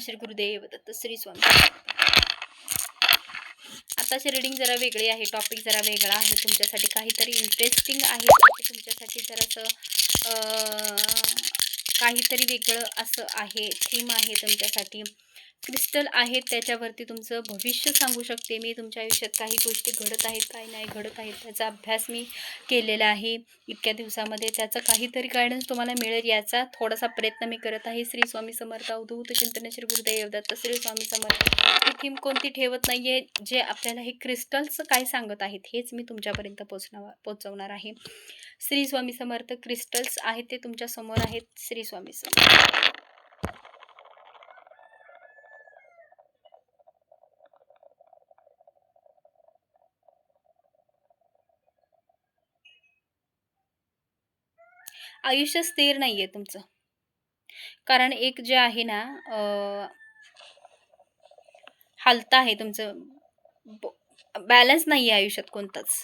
श्री गुरुदेव दत्त श्री स्वामी. आताचे रिडिंग जरा वेगळे आहे टॉपिक जरा वेगळा आहे. तुमच्यासाठी काहीतरी इंटरेस्टिंग आहे. तुमच्यासाठी जरासं काहीतरी वेगळं असं आहे थीम आहे तुमच्यासाठी. क्रिस्टल आहेत त्याच्यावरती तुमचं भविष्य सांगू शकते. मी तुमच्या आयुष्यात काही गोष्टी घडत आहेत काही नाही घडत आहेत त्याचा अभ्यास मी केलेला आहे. इतक्या दिवसामध्ये त्याचं काहीतरी गायडन्स तुम्हाला मिळेल याचा थोडासा प्रयत्न मी करत आहे. श्री स्वामी समर्थ अवधूत चिंतन श्री गुरुदैवदत्त श्री स्वामी समर्थ. ही थीम कोणती ठेवत नाही आहे जे आपल्याला हे क्रिस्टल्स काय सांगत आहेत हेच मी तुमच्यापर्यंत पोचणार पोचवणार आहे. श्री स्वामी समर्थ क्रिस्टल्स आहेत ते तुमच्यासमोर आहेत. श्री स्वामी समर्थ. आयुष्य स्थिर नाही आहे तुमचं. कारण एक जे आहे ना हालतं आहे तुमचं. बॅलन्स नाही आहे आयुष्यात कोणताच.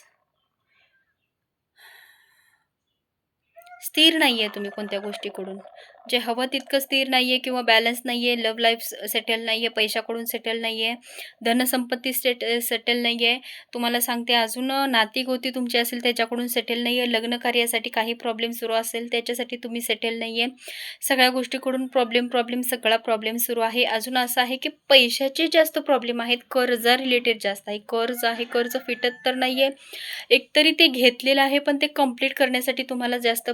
स्थिर नाही आहे तुम्ही कोणत्या गोष्टीकडून. जे हवं तितकं स्थिर नाही आहे किंवा बॅलन्स नाही आहे लव लाईफ सेटल नाही आहे पैशाकडून सेटल नाही आहे धनसंपत्ती सेट सेटल नाही आहे तुम्हाला सांगते अजून नाती गोती तुमची असेल त्याच्याकडून सेटल नाही आहे लग्न कार्यासाठी काही प्रॉब्लेम सुरू असेल त्याच्यासाठी तुम्ही सेटल नाही आहे सगळ्या गोष्टीकडून प्रॉब्लेम प्रॉब्लेम सगळा प्रॉब्लेम सुरू आहे. अजून असं आहे की पैशाचे जास्त प्रॉब्लेम आहेत कर्जा रिलेटेड जास्त आहे. कर्ज आहे कर्ज फिटत तर नाही आहे एकतरी ते घेतलेलं आहे पण ते कंप्लीट करण्यासाठी तुम्हाला जास्त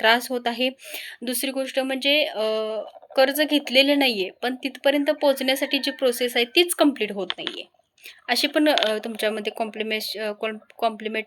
त्रास होत आहे. दुसरी गोष्ट म्हणजे कर्ज घेतलेलं नाही आहे पण तिथपर्यंत पोहोचण्यासाठी जी प्रोसेस आहे तीच कंप्लीट होत नाही आहे अशी पण तुमच्यामध्ये कॉम्प्लिमेश कॉम्प्लिमेंट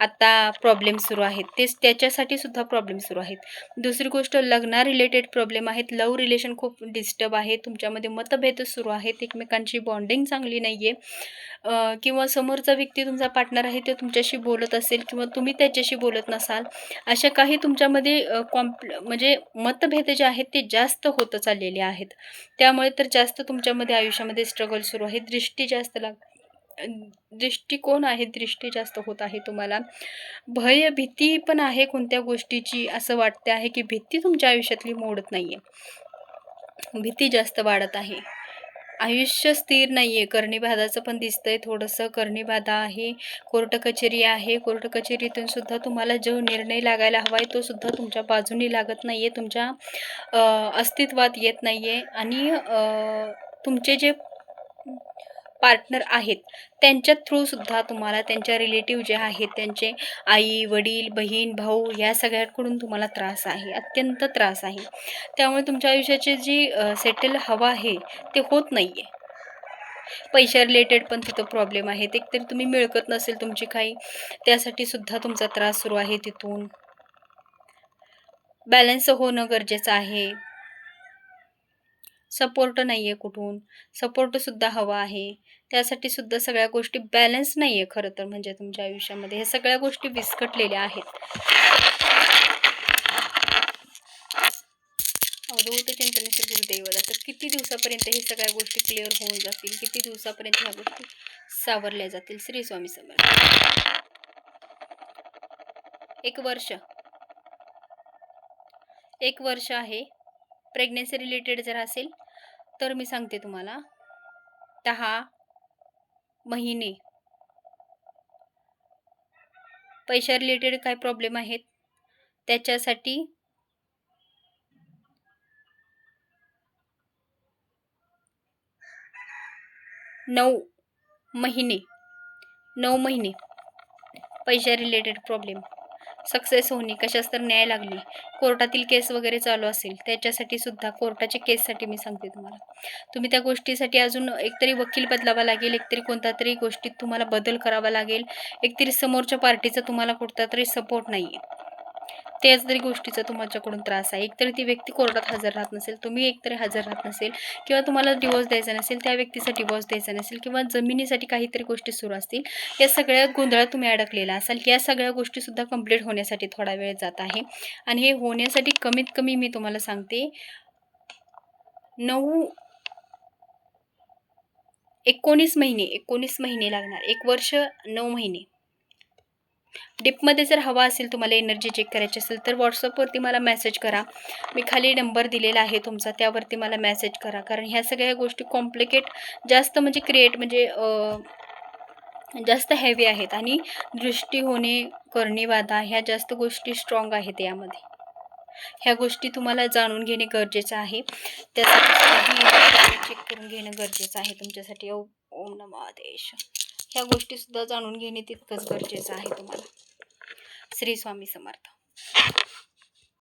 आत्ता प्रॉब्लेम सुरू आहेत. तेच त्याच्यासाठी सुद्धा प्रॉब्लेम सुरू आहेत. दुसरी गोष्ट लग्ना रिलेटेड प्रॉब्लेम आहेत. लव रिलेशन खूप डिस्टर्ब आहे. तुमच्यामध्ये मतभेद सुरू आहेत. एकमेकांची बॉन्डिंग चांगली नाही आहे किंवा समोरचा व्यक्ती तुमचा पार्टनर आहे तो तुमच्याशी बोलत असेल किंवा तुम्ही त्याच्याशी बोलत नसाल अशा काही तुमच्यामध्ये कॉम्प कॉम्प्ल म्हणजे मतभेद जे आहेत ते जास्त होत चाललेले आहेत. त्यामुळे तर जास्त तुमच्यामध्ये आयुष्यामध्ये स्ट्रगल सुरू आहे. दृष्टी जास्त लागते. दृष्टिकोन आहे दृष्टी जास्त होत आहे तुम्हाला. भय भीती पण आहे कोणत्या गोष्टीची असं वाटते आहे की भीती तुमच्या आयुष्यातली मोडत नाही आहे भीती जास्त वाढत आहे. आयुष्य स्थिर नाही आहे कर्णीबाधाचं पण दिसतंय. थोडंसं कर्णीबाधा आहे. कोर्ट कचेरी आहे. कोर्ट कचेरीतून सुद्धा तुम्हाला जो निर्णय लागायला हवा आहे तो सुद्धा तुमच्या बाजूनी लागत नाही आहे तुमच्या अस्तित्वात येत नाही आहे आणि तुमचे जे पार्टनर आहेत. त्यांच्या थ्रूसुद्धा तुम्हाला त्यांच्या रिलेटिव्ह जे आहेत त्यांचे आई वडील बहीण भाऊ या सगळ्यांकडून तुम्हाला त्रास आहे अत्यंत त्रास आहे. त्यामुळे तुमच्या आयुष्याची जी सेटल हवा आहे ते होत नाही आहे पैशा रिलेटेड पण तिथं प्रॉब्लेम आहेत. एकतरी तुम्ही मिळकत नसेल तुमची काही त्यासाठी सुद्धा तुमचा त्रास सुरू आहे तिथून. बॅलन्स होणं गरजेचं आहे. सपोर्ट नाही आहे कुठून सपोर्टसुद्धा हवा आहे. त्यासाठी सुद्धा सगळ्या गोष्टी बॅलन्स नाही आहे खरं तर म्हणजे तुमच्या आयुष्यामध्ये. हे सगळ्या गोष्टी विस्कटलेल्या आहेत. अवधूत चिंतनेश्वर गुरुदेव किती दिवसापर्यंत हे सगळ्या गोष्टी क्लिअर होऊन जातील? किती दिवसापर्यंत ह्या गोष्टी सावरल्या जातील? श्री स्वामी समर्थ. एक वर्ष. एक वर्ष आहे. प्रेग्नेन्सी रिलेटेड जर असेल तर मी सांगते तुम्हाला. दहा महिने. पैशा रिलेटेड काय प्रॉब्लेम आहेत? त्याच्यासाठी नऊ महिने. नऊ महिने. पैशा रिलेटेड प्रॉब्लेम सक्सेस होणे कशाच तर न्याय लागली कोर्टातील केस वगैरे चालू असेल त्याच्यासाठी सुद्धा कोर्टाच्या केससाठी मी सांगते तुम्हाला. तुम्ही त्या गोष्टीसाठी अजून एकतरी वकील बदलावा लागेल एकतरी कोणता तरी गोष्टीत तुम्हाला बदल करावा लागेल एकतरी समोरच्या पार्टीचा तुम्हाला कुठता तरी सपोर्ट नाही आहे त्याच जरी गोष्टीचा तुमच्याकडून त्रास आहे. एकतरी ती व्यक्ती कोर्टात हजर राहत नसेल तुम्ही एकतरी हजर राहत नसेल किंवा तुम्हाला डिवोर्स द्यायचा नसेल त्या व्यक्तीचा डिवोर्स द्यायचा नसेल किंवा जमिनीसाठी काहीतरी गोष्टी सुरू असतील या सगळ्या गोंधळात तुम्ही अडकलेला असाल. या सगळ्या गोष्टीसुद्धा कंप्लीट होण्यासाठी थोडा वेळ जात आहे. आणि हे होण्यासाठी कमीत कमी मी तुम्हाला सांगते नऊ एकोणीस महिने एकोणीस महिने लागणार. एक वर्ष नऊ महिने. डिपमध्ये जर हवा असेल तुम्हाला एनर्जी चेक करायची असेल तर व्हॉट्सअपवरती मला मेसेज करा. मी खाली नंबर दिलेला आहे तुमचा त्यावरती मला मेसेज करा. कारण ह्या सगळ्या गोष्टी कॉम्प्लिकेट जास्त म्हणजे क्रिएट म्हणजे जास्त हेवी आहेत आणि दृष्टी होणे करणीबाधा ह्या जास्त गोष्टी स्ट्रॉंग आहेत यामध्ये. ह्या गोष्टी तुम्हाला जाणून घेणे गरजेचं आहे. त्यासाठी चेक करून घेणं गरजेचं आहे तुमच्यासाठी. ओम ओम आदेश. ह्या गोष्टीसुद्धा जाणून घेणे तितकंच गरजेचं आहे तुम्हाला. श्री स्वामी समर्थ.